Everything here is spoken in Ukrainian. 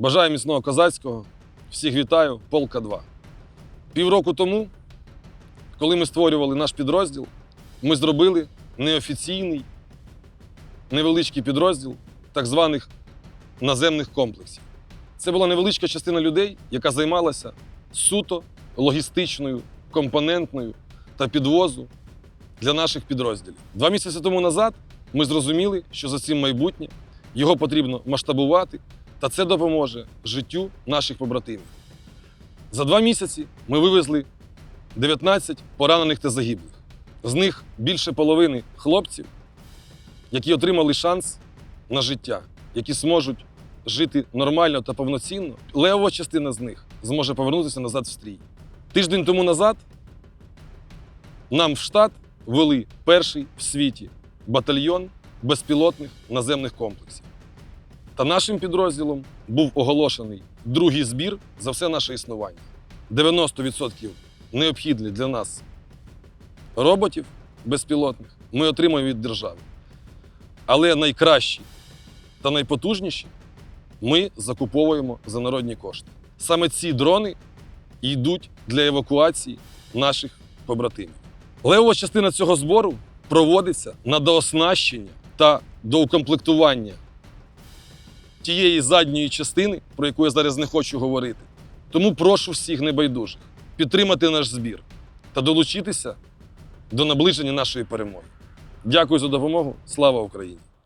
Бажаю міцного козацького. Всіх вітаю, полка 2. Півроку тому, коли ми створювали наш підрозділ, ми зробили неофіційний невеличкий підрозділ так званих наземних комплексів. Це була невеличка частина людей, яка займалася суто логістичною, компонентною та підвозу для наших підрозділів. Два місяці тому назад ми зрозуміли, що за цим майбутнє його потрібно масштабувати, та це допоможе життю наших побратимів. За два місяці ми вивезли 19 поранених та загиблих. З них більше половини хлопців, які отримали шанс на життя, які зможуть жити нормально та повноцінно. Левова частина з них зможе повернутися назад в стрій. Тиждень тому назад нам в штат ввели перший в світі батальйон безпілотних наземних комплексів. Та нашим підрозділом був оголошений другий збір за все наше існування. 90% необхідних для нас роботів безпілотних ми отримаємо від держави. Але найкращі та найпотужніші ми закуповуємо за народні кошти. Саме ці дрони йдуть для евакуації наших побратимів. Левова частина цього збору проводиться на дооснащення та доукомплектування тієї задньої частини, про яку я зараз не хочу говорити. Тому прошу всіх небайдужих підтримати наш збір та долучитися до наближення нашої перемоги. Дякую за допомогу. Слава Україні!